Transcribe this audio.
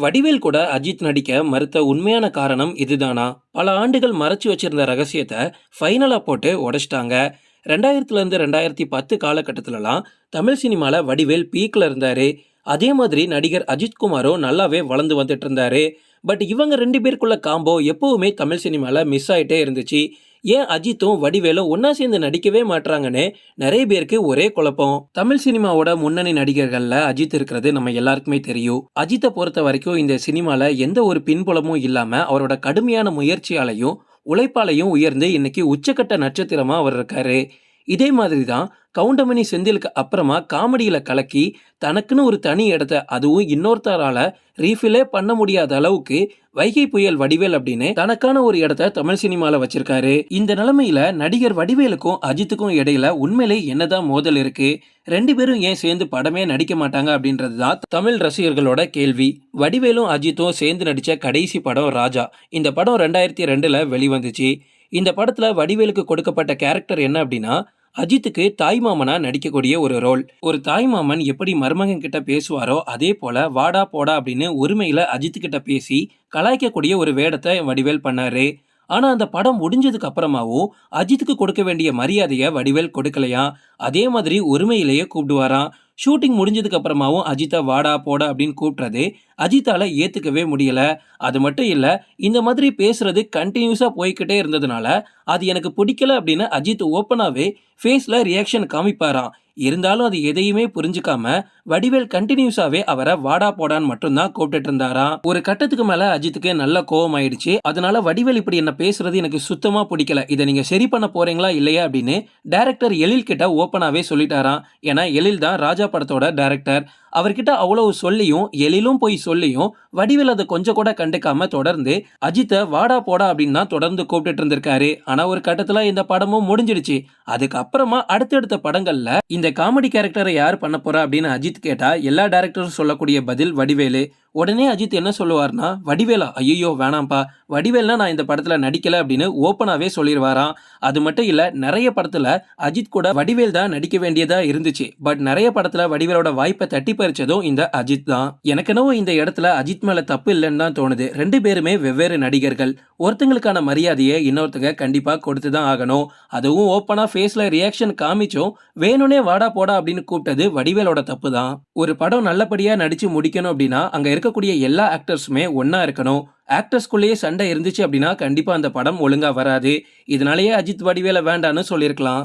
வடிவேல் கூட அஜித் நடிக்க மறுத்த உண்மையான காரணம் இதுதானா? பல ஆண்டுகள் மறைச்சு வச்சிருந்த ரகசியத்தை ஃபைனலாக போட்டு உடைச்சிட்டாங்க. ரெண்டாயிரத்துலேருந்து ரெண்டாயிரத்தி பத்து காலகட்டத்திலலாம் தமிழ் சினிமாவில் வடிவேல் பீக்கில் இருந்தார். அதே மாதிரி நடிகர் அஜித்குமாரும் நல்லாவே வளர்ந்து வந்துட்டு இருந்தாரு. பட் இவங்க ரெண்டு பேருக்குள்ள காம்போ எப்போவுமே தமிழ் சினிமாவில் மிஸ் ஆகிட்டே இருந்துச்சு. ஏன் அஜித்தும் வடிவேலும் ஒன்னா சேர்ந்து நடிக்கவே மாட்டாங்கன்னு நிறைய பேருக்கு ஒரே குழப்பம். தமிழ் சினிமாவோட முன்னணி நடிகர்கள்ல அஜித் இருக்கிறது நம்ம எல்லாருக்குமே தெரியும். அஜித்தை பொறுத்த வரைக்கும் இந்த சினிமால எந்த ஒரு பின்புலமும் இல்லாம அவரோட கடுமையான முயற்சியாலையும் உழைப்பாலையும் உயர்ந்து இன்னைக்கு உச்சக்கட்ட நட்சத்திரமா அவர் இருக்காரு. இதே மாதிரி தான் கவுண்டமணி செந்திலுக்கு அப்புறமா காமெடியில் கலக்கி தனக்குன்னு ஒரு தனி இடத்த அதுவும் இன்னொருத்தரால ரீஃபிலே பண்ண முடியாத அளவுக்கு வைகை புயல் வடிவேல் அப்படின்னு தனக்கான ஒரு இடத்த தமிழ் சினிமாவில் வச்சிருக்காரு. இந்த நிலைமையில நடிகர் வடிவேலுக்கும் அஜித்துக்கும் இடையில உண்மையிலே என்னதான் மோதல் இருக்கு? ரெண்டு பேரும் ஏன் சேர்ந்து படமே நடிக்க மாட்டாங்க அப்படின்றது தான் தமிழ் ரசிகர்களோட கேள்வி. வடிவேலும் அஜித்தும் சேர்ந்து நடித்த கடைசி படம் ராஜா. இந்த படம் ரெண்டாயிரத்தி ரெண்டில் வெளிவந்துச்சு. இந்த படத்துல வடிவேலுக்கு கொடுக்கப்பட்ட கேரக்டர் என்ன அப்படின்னா அஜித்துக்கு தாய் மாமனா நடிக்கக்கூடிய ஒரு ரோல் ஒரு தாய் மாமன் எப்படி மருமகன் கிட்ட பேசுவாரோ அதே போல வாடா போடா அப்படின்னு உரிமையில அஜித் கிட்ட பேசி கலாய்க்கக்கூடிய ஒரு வேடத்தை வடிவேல் பண்ணாரு. ஆனா அந்த படம் முடிஞ்சதுக்கு அப்புறமாவும் அஜித்துக்கு கொடுக்க வேண்டிய மரியாதையை வடிவேல் கொடுக்கலையா? அதே மாதிரி உரிமையிலேயே கூப்பிடுவாராம். ஷூட்டிங் முடிஞ்சதுக்கு அப்புறமாவும் அஜித்தை வாடா போடா அப்படின்னு கூப்பிட்றது அஜித்தால ஏத்துக்கவே முடியல. அது மட்டும் இல்ல இந்த மாதிரி பேசுறது கண்டினியூஸா போய்கிட்டே இருந்ததுனால அது எனக்கு பிடிக்கல அப்படின்னு அஜித் ஓப்பனாவே ஃபேஸ்ல ரியாக்ஷன் காமிப்பாராம். இருந்தாலும் அது எதையுமே புரிஞ்சுக்காம வடிவேல் கண்டினியூஸாவே அவரை வாடா போடான்னு மட்டும்தான் கூப்பிட்டுட்டு இருந்தாராம் ஒரு கட்டத்துக்கு மேல அஜித்துக்கு நல்ல கோவம் ஆயிடுச்சு. அதனால வடிவேல் இப்படி என்ன பேசுறது எனக்கு சுத்தமா பிடிக்கல. இதை நீங்க சரி பண்ண போறீங்களா இல்லையா அப்படின்னு டைரக்டர் எழில் கிட்ட ஓப்பனாவே சொல்லிட்டாராம். ஏன்னா எழில் தான் ராஜா படத்தோட டைரக்டர் அவர்கிட்ட அவ்வளவு சொல்லியும் எழிலும் போய் சொல்லியும் வடிவேல் அதை கொஞ்சம் கூட கண்டுக்காம தொடர்ந்து அஜித்தை வாடா போடா அப்படின்னு தான் தொடர்ந்து கூப்பிட்டுட்டு இருந்திருக்காரு. ஆனா ஒரு கட்டத்துல இந்த படமும் முடிஞ்சிடுச்சு. அதுக்கப்புறமா அடுத்தடுத்த படங்கள்ல இந்த இந்த காமெடி கேரக்டரை யார் பண்ண போறா அப்படின்னு அஜித் கேட்டா எல்லா டேரக்டரும் சொல்லக்கூடிய பதில் வடிவேலு. உடனே அஜித் என்ன சொல்லுவார்னா வடிவேலா ஐயோ வேணாம்ப்பா. வடிவேல்னா நான் இந்த படத்துல நடிக்கல அப்படின்னு ஓப்பனாவே சொல்லிடுவாராம் அது மட்டும் இல்ல நிறைய படத்துல அஜித் கூட வடிவேல் தான் நடிக்க வேண்டியதா இருந்துச்சு. பட் நிறைய படத்துல வடிவேலோட வாய்ப்பை தட்டி பறிச்சதும் இந்த அஜித் தான். எனக்கெனவும் இந்த இடத்துல அஜித் மேல தப்பு இல்லைன்னு தான் தோணுது. ரெண்டு பேருமே வெவ்வேறு நடிகர்கள். ஒருத்தங்களுக்கான மரியாதையை இன்னொருத்தங்க கண்டிப்பா கொடுத்து தான் ஆகணும். அதுவும் ஓப்பனா ஃபேஸ்ல ரியாக்ஷன் காமிச்சும் வேணும்னே வாடா போடா அப்படின்னு கூப்பிட்டது வடிவேலோட தப்பு தான் ஒரு படம் நல்லபடியா நடிச்சு முடிக்கணும் அப்படின்னா அங்க இருக்கக்கூடிய எல்லா ஆக்டர்ஸுமே ஒன்னா இருக்கணும். ஆக்டர்ஸ்குள்ளேயே சண்டை இருந்துச்சு அப்படின்னா கண்டிப்பா அந்த படம் ஒழுங்கா வராது. இதனாலேயே அஜித் வடிவேல வேண்டான்னு சொல்லியிருக்கலாம்.